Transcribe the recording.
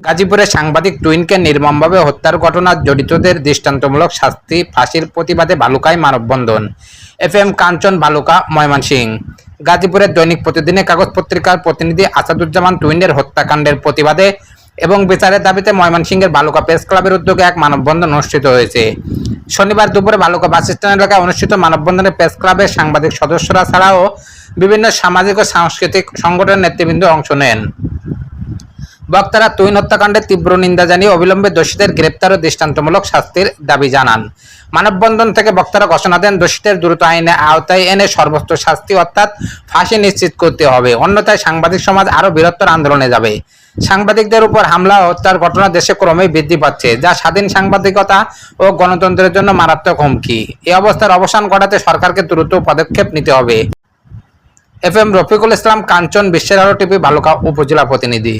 গাজীপুরে সাংবাদিক টুইনকে নির্মমভাবে হত্যার ঘটনার জড়িতদের দৃষ্টান্তমূলক শাস্তি, ফাঁসির প্রতিবাদে বালুকায় মানববন্ধন। F M Kanchan Baluka, Mymensingh. গাজীপুরের দৈনিক প্রতিদিনের কাগজ পত্রিকার প্রতিনিধি আসাদুজ্জামান টুইনের হত্যাকাণ্ডের প্রতিবাদে এবং বিচারের দাবিতে ময়মনসিংহের বালুকা প্রেস ক্লাবের উদ্যোগে এক মানববন্ধন অনুষ্ঠিত হয়েছে। শনিবার দুপুরে বালুকা বাস স্ট্যান্ড এলাকায় অনুষ্ঠিত মানববন্ধনে প্রেস ক্লাবের সাংবাদিক সদস্যরা ছাড়াও বিভিন্ন সামাজিক ও সাংস্কৃতিক সংগঠনের নেতৃবৃন্দ অংশ নেন। বক্তারা তুইন হত্যাকাণ্ডের তীব্র নিন্দা জানিয়ে অবিলম্বে দোষীদের গ্রেপ্তার ও দৃষ্টান্তমূলক শাস্তির দাবি জানান। মানববন্ধন থেকে বক্তারা ঘোষণা দেন, দোষীদের দ্রুত আইনে আওতায় এনে সর্বোচ্চ শাস্তি অর্থাৎ ফাঁসি নিশ্চিত করতে হবে। অন্যথায় সাংবাদিক সমাজ আরও বৃহত্তর আন্দোলনে যাবে। সাংবাদিকদের উপর হামলা ও হত্যার ঘটনা দেশে ক্রমেই বৃদ্ধি পাচ্ছে, যা স্বাধীন সাংবাদিকতা ও গণতন্ত্রের জন্য মারাত্মক হুমকি। এ অবস্থার অবসান ঘটাতে সরকারকে দ্রুত পদক্ষেপ নিতে হবে। এফ এম রফিকুল ইসলাম, কাঞ্চন বিশ্বের আলো টিভি, বালুকা উপজেলা প্রতিনিধি।